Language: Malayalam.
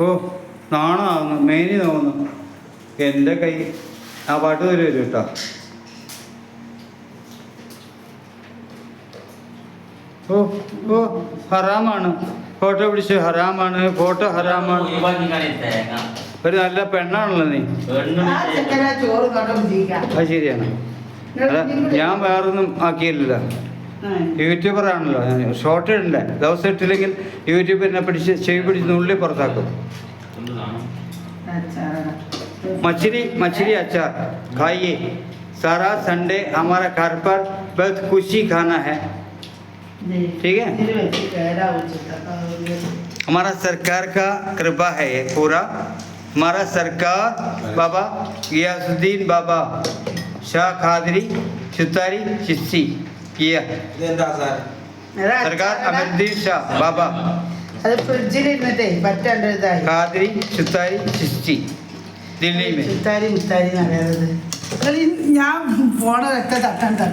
ഓ നാണാകുന്നു മേനി തോന്നുന്നു എന്റെ കൈ ആ പാട്ട് തരും വരും കേട്ടോ ഓ ഓ ഹറാമാണ്. ഫോട്ടോ പിടിച്ച് ഹറാമാണ്. ഫോട്ടോ ഹറാമാണ്. ഒരു നല്ല പെണ്ണാണല്ലോ നീ. അത് ശരിയാണ്. ഞാൻ വേറൊന്നും ആക്കിയില്ലല്ലോ യൂട്യൂബർ ആണല്ലോ ഞാൻ ഷോർട്ട് ഇടണ്ടേ ദിവസം ഇട്ടില്ലെങ്കിൽ യൂട്യൂബ് എന്നെ പിടിച്ച് ചെവി പിടിച്ച് നുള്ളി പുറത്താക്കും मछली मछली अचार खाइए सारा संडे हमारा घर पर बहुत खुशी खाना है ठीक है? हमारा सरकार का कृपा है ये पूरा हमारा सरकार बाबा गियासुद्दीन बाबा ഷാ ഖാദിരി ചിത്താരി ചിസ്തി സർക്കാർ അമർദീപ് ഷാ ബാബ. അത് ഫ്രിഡ്ജിൽ ഇരുന്നിട്ടേ പറ്റാണ്ട് ഇതായി. ഖാദിരി ചിത്താരി ചിസ്തി ദില്ലി ചിത്താരി മുത്താരി എന്ന് അറിയാത്തത്. ഞാൻ തട്ടാൻ.